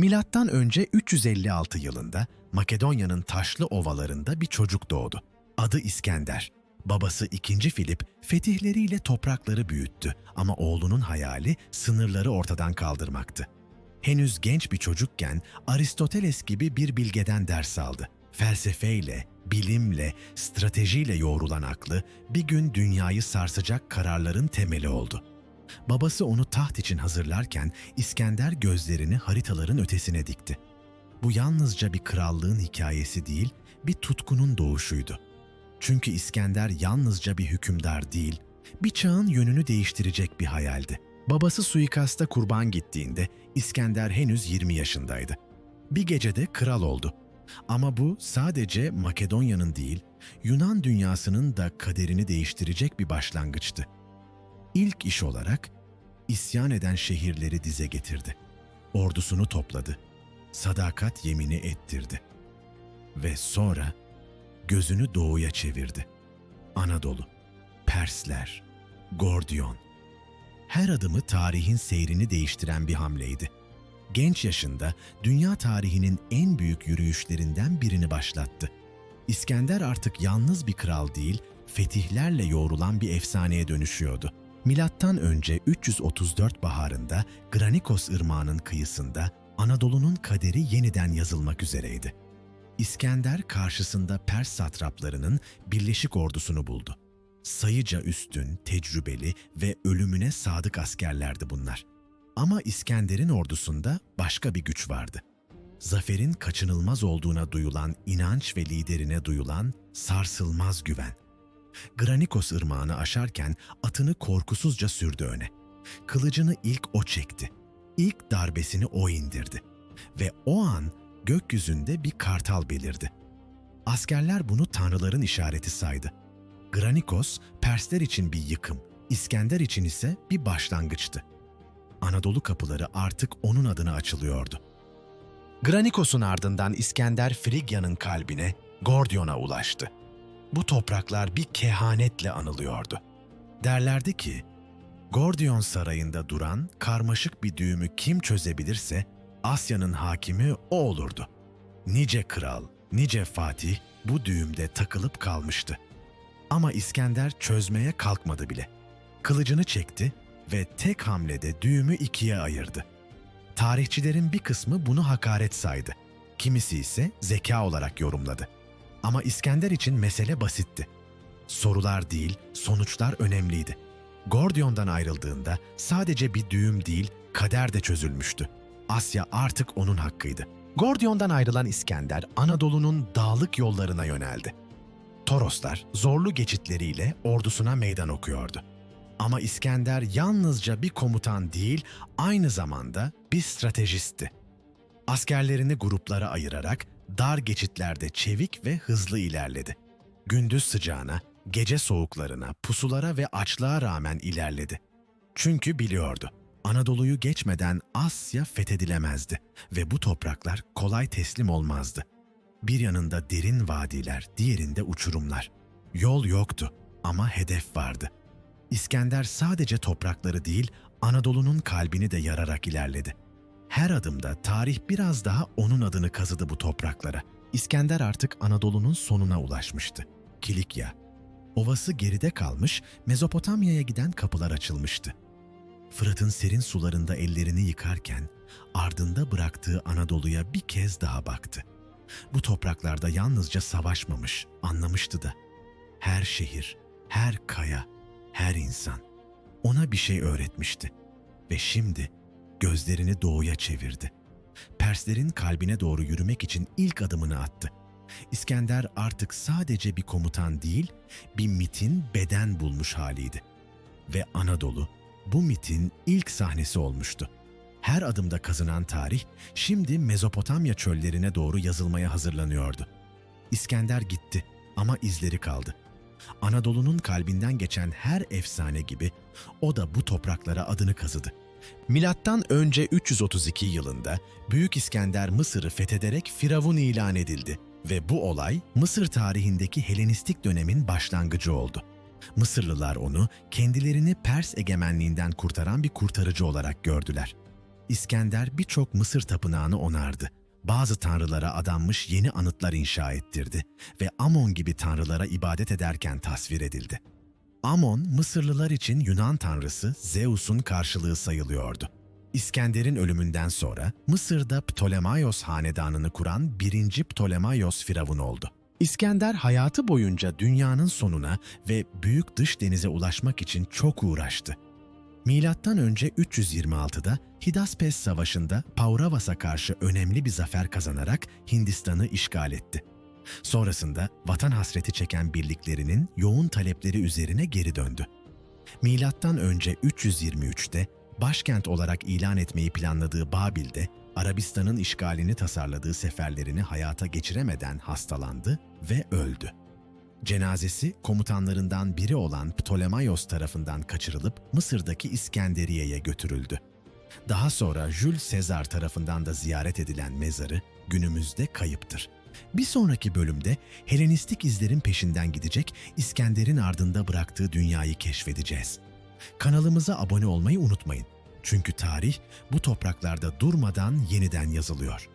Milattan önce 356 yılında Makedonya'nın taşlı ovalarında bir çocuk doğdu. Adı İskender. Babası 2. Filip fetihleriyle toprakları büyüttü ama oğlunun hayali sınırları ortadan kaldırmaktı. Henüz genç bir çocukken Aristoteles gibi bir bilgeden ders aldı. Felsefeyle, bilimle, stratejiyle yoğrulan aklı bir gün dünyayı sarsacak kararların temeli oldu. Babası onu taht için hazırlarken İskender gözlerini haritaların ötesine dikti. Bu yalnızca bir krallığın hikayesi değil, bir tutkunun doğuşuydu. Çünkü İskender yalnızca bir hükümdar değil, bir çağın yönünü değiştirecek bir hayaldi. Babası suikasta kurban gittiğinde İskender henüz 20 yaşındaydı. Bir gecede kral oldu. Ama bu sadece Makedonya'nın değil, Yunan dünyasının da kaderini değiştirecek bir başlangıçtı. İlk iş olarak isyan eden şehirleri dize getirdi. Ordusunu topladı. Sadakat yemini ettirdi. Ve sonra gözünü doğuya çevirdi. Anadolu, Persler, Gordiyon. Her adımı tarihin seyrini değiştiren bir hamleydi. Genç yaşında dünya tarihinin en büyük yürüyüşlerinden birini başlattı. İskender artık yalnız bir kral değil, fetihlerle yoğrulan bir efsaneye dönüşüyordu. Milattan önce 334 baharında Granikos Irmağı'nın kıyısında Anadolu'nun kaderi yeniden yazılmak üzereydi. İskender karşısında Pers satraplarının birleşik ordusunu buldu. Sayıca üstün, tecrübeli ve ölümüne sadık askerlerdi bunlar. Ama İskender'in ordusunda başka bir güç vardı. Zaferin kaçınılmaz olduğuna duyulan inanç ve liderine duyulan sarsılmaz güven. Granikos ırmağını aşarken atını korkusuzca sürdü öne. Kılıcını ilk o çekti. İlk darbesini o indirdi. Ve o an gökyüzünde bir kartal belirdi. Askerler bunu tanrıların işareti saydı. Granikos, Persler için bir yıkım, İskender için ise bir başlangıçtı. Anadolu kapıları artık onun adına açılıyordu. Granikos'un ardından İskender Frigya'nın kalbine, Gordion'a ulaştı. Bu topraklar bir kehanetle anılıyordu. Derlerdi ki, Gordion sarayında duran karmaşık bir düğümü kim çözebilirse Asya'nın hakimi o olurdu. Nice kral, nice fatih bu düğümde takılıp kalmıştı. Ama İskender çözmeye kalkmadı bile. Kılıcını çekti ve tek hamlede düğümü ikiye ayırdı. Tarihçilerin bir kısmı bunu hakaret saydı. Kimisi ise zeka olarak yorumladı. Ama İskender için mesele basitti. Sorular değil, sonuçlar önemliydi. Gordion'dan ayrıldığında sadece bir düğüm değil, kader de çözülmüştü. Asya artık onun hakkıydı. Gordion'dan ayrılan İskender, Anadolu'nun dağlık yollarına yöneldi. Toroslar zorlu geçitleriyle ordusuna meydan okuyordu. Ama İskender yalnızca bir komutan değil, aynı zamanda bir stratejistti. Askerlerini gruplara ayırarak dar geçitlerde çevik ve hızlı ilerledi. Gündüz sıcağına, gece soğuklarına, pusulara ve açlığa rağmen ilerledi. Çünkü biliyordu, Anadolu'yu geçmeden Asya fethedilemezdi ve bu topraklar kolay teslim olmazdı. Bir yanında derin vadiler, diğerinde uçurumlar. Yol yoktu ama hedef vardı. İskender sadece toprakları değil, Anadolu'nun kalbini de yararak ilerledi. Her adımda tarih biraz daha onun adını kazıdı bu topraklara. İskender artık Anadolu'nun sonuna ulaşmıştı. Kilikya. Ovası geride kalmış, Mezopotamya'ya giden kapılar açılmıştı. Fırat'ın serin sularında ellerini yıkarken ardında bıraktığı Anadolu'ya bir kez daha baktı. Bu topraklarda yalnızca savaşmamış, anlamıştı da. Her şehir, her kaya, her insan ona bir şey öğretmişti. Ve şimdi gözlerini doğuya çevirdi. Perslerin kalbine doğru yürümek için ilk adımını attı. İskender artık sadece bir komutan değil, bir mitin beden bulmuş haliydi. Ve Anadolu bu mitin ilk sahnesi olmuştu. Her adımda kazınan tarih şimdi Mezopotamya çöllerine doğru yazılmaya hazırlanıyordu. İskender gitti ama izleri kaldı. Anadolu'nun kalbinden geçen her efsane gibi o da bu topraklara adını kazıdı. Milattan önce 332 yılında Büyük İskender Mısır'ı fethederek Firavun ilan edildi ve bu olay Mısır tarihindeki Helenistik dönemin başlangıcı oldu. Mısırlılar onu kendilerini Pers egemenliğinden kurtaran bir kurtarıcı olarak gördüler. İskender birçok Mısır tapınağını onardı. Bazı tanrılara adanmış yeni anıtlar inşa ettirdi ve Amon gibi tanrılara ibadet ederken tasvir edildi. Amon, Mısırlılar için Yunan tanrısı Zeus'un karşılığı sayılıyordu. İskender'in ölümünden sonra Mısır'da Ptolemaios hanedanını kuran 1. Ptolemaios firavun oldu. İskender hayatı boyunca dünyanın sonuna ve büyük dış denize ulaşmak için çok uğraştı. Milattan önce 326'da Hidaspes Savaşı'nda Pauravas'a karşı önemli bir zafer kazanarak Hindistan'ı işgal etti. Sonrasında vatan hasreti çeken birliklerinin yoğun talepleri üzerine geri döndü. Milattan önce 323'te başkent olarak ilan etmeyi planladığı Babil'de Arabistan'ın işgalini tasarladığı seferlerini hayata geçiremeden hastalandı ve öldü. Cenazesi komutanlarından biri olan Ptolemaios tarafından kaçırılıp Mısır'daki İskenderiye'ye götürüldü. Daha sonra Jules Sezar tarafından da ziyaret edilen mezarı günümüzde kayıptır. Bir sonraki bölümde Helenistik izlerin peşinden gidecek, İskender'in ardında bıraktığı dünyayı keşfedeceğiz. Kanalımıza abone olmayı unutmayın. Çünkü tarih bu topraklarda durmadan yeniden yazılıyor.